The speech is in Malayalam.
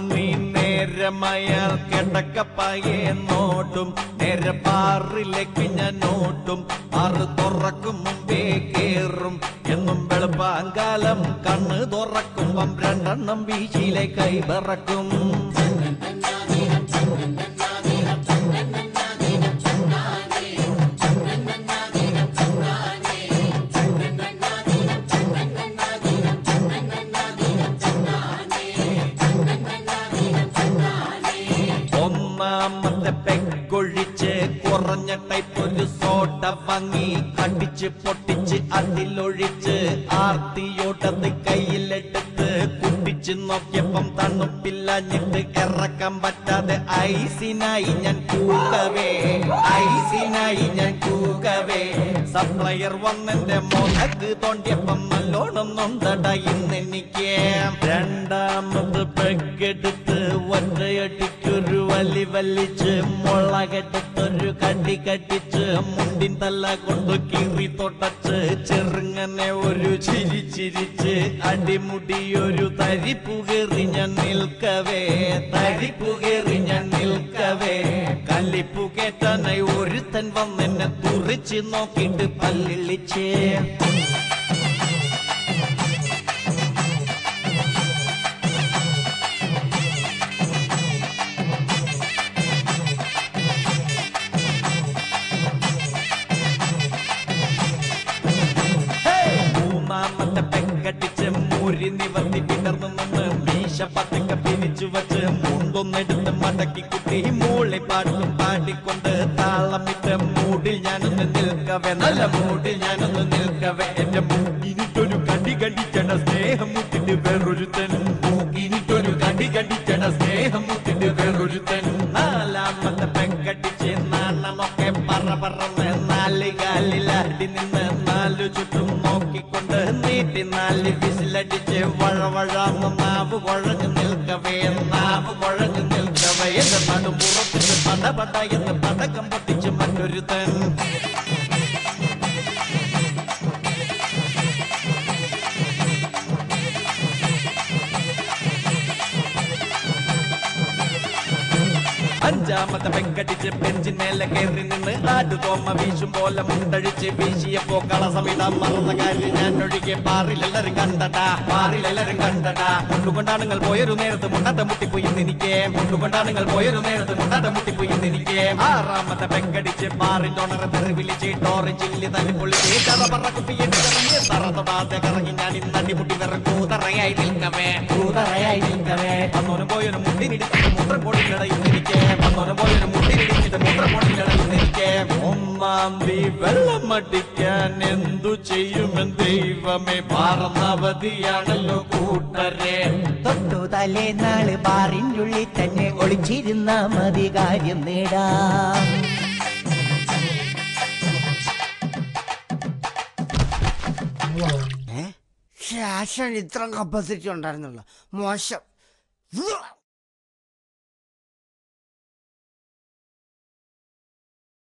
നേരമയാൽ കിടക്കപ്പായെ നോട്ടും. നേരപ്പാറിലേക്ക് ഞാൻ നോട്ടും ആറ് തുറക്കും മുമ്പേ കേറും. എന്നും വെളുപ്പാങ്കാലം കണ്ണ് തുറക്കുമ്പം രണ്ടെണ്ണം വീശിയിലെ കൈ പറക്കും ഒന്നാമത്തെ പെക്കൊഴിച്ച് കുറഞ്ഞ ടൈപ്പ് ഒരു സോഡ വാങ്ങി കടിച്ച് പൊട്ടിച്ച് അതിലൊഴിച്ച് ആർത്തിയോട്ടത് കയ്യിലെടുത്ത് കുട്ടിച്ച് നോക്കിയപ്പം തണുപ്പില്ലഞ്ഞിട്ട് ഇറക്കാൻ പറ്റാതെ ഐസിനായി ഞാൻ കൂകവേ ഐസിനായി ഞാൻ കൂകവേ. സപ്ലയർ വന്നെന്റെ മുഖക്ക് തോണ്ടിയപ്പം നല്ലോണം നൊന്തട ഇന്നെനിക്ക്. രണ്ടാമത് പെക്കെടുത്ത് ഒറ്റയടിക്കൊരു വലി വലിച്ച് മുളകെടുത്തൊരു കടി കട്ടിച്ച് മുണ്ടിൻ തല്ല കൊണ്ടു കീറി തൊട്ടച്ച് ചെറുങ്ങനെ ഒരു ചിരി ചിരിച്ച് അടിമുടി ഒരു തരിപ്പുകേറി ഞാൻ നിൽക്കവേ തരിപ്പുകേറി ഞാൻ നിൽക്കവേ. കല്ലിപ്പു കേട്ടാനായി ഒരുത്തൻ വന്നെന്നെ തുറിച്ച് നോക്കിയിട്ട് പല്ലിളിച്ചേ. മുരി നിവർത്തി പിടർന്നു നിന്ന് മീശ പത്തക്ക പിരിച്ചു വച്ച് മുണ്ടൊന്നെടുത്ത് മടക്കി കുട്ടി മൂളി പാട്ടും പാടിക്കൊണ്ട് താളമിട്ട് മൂടിൽ ഞാനൊന്ന് നിൽക്കവേ നല്ല മൂടിൽ ഞാനൊന്ന് നിൽക്കവേ. എന്റെ മൂക്കിനിട്ടൊരു കടി കണ്ടിച്ചണ സ്നേഹം മുട്ടിട്ട് വേറൊരുത്തൻ. മൂക്കിനിട്ടൊരു കടി കണ്ടിച്ചണ സ്നേഹം മുട്ടിട്ട് വേറൊരുത്തൻ. നാലാമത്തെ പെങ്കടിച്ച് നാണമൊക്കെ പറ പറന്ന് നാല് കാലിലാടി നിന്ന് നാലു ചുറ്റും നീട്ടി നാല് വിസിലടിച്ച് വഴവഴാന്ന് നാവ് കുഴഞ്ഞു നിൽക്കവേ നാവ് കുഴഞ്ഞു നിൽക്കവേ എന്ന് നടുമ്പുറത്തിന് പട പട എന്ന് പടക്കം പൊട്ടിച്ച് മറ്റൊരുത്തൻ അഞ്ചാമത്തെ പെങ്കടിച്ച് ബെഞ്ചിന്മേലെ കയറി നിന്ന് ആടുതോമ വീശും പോലെ മുണ്ടഴിച്ച് വീശിയപ്പോ കളസമിടാൻ മറന്ന കാര്യം ഞാൻ ഒഴികെ പാറിലെല്ലാരും കണ്ടടാ പാറിലെല്ലാരും കണ്ടടാ മുണ്ടുകൊണ്ടാണുങ്ങൾ പോയൊരു നേരത്ത് മുട്ടത്തെ മുട്ടിപ്പോയി എനിക്ക്. മുണ്ടുകൊണ്ടാണുങ്ങൾ പോയൊരു നേരത്ത് മുട്ടത്തെ മുട്ടിപ്പോയി എനിക്ക്. ആറാമത്തെ പെങ്കടിച്ച് പാറിൽ തെറിവിളിച്ച് ടോറി ചില്ലി തന്നെ പൊളിച്ച് കഥ പറ കറങ്ങി തറ തൊടാതെ കറങ്ങി ഞാൻ ഇന്നടി മുട്ടി വിറ കൂതറയായി നിൽക്കവേ. കൂതറയായി നിൽക്കവേ വന്നോരം പോയൊരു മുട്ടിനിടിച്ചിട്ട് മൂത്രം പൊടിയിലടയും എനിക്ക് വന്നോരം പോയൊരു മുട്ടിനിടിച്ചിട്ട് മൂത്രം പൊടിയിലടയും എനിക്ക് ഒന്നാം തീ വെള്ളം അടിക്കാൻ എന്തു ചെയ്യുമെന്ന് ദൈവമേ പാർന്നവതിയാണല്ലോ കൂട്ടരെ. തൊട്ടു തലേനാൾ ബാറിനുള്ളിൽ തന്നെ ഒളിച്ചിരുന്ന മതി കാര്യം നേടാം. ഏ ശ്വാസം ഇത്ര കപ്പാസിറ്റി ഉണ്ടായിരുന്നുള്ള. മോശം.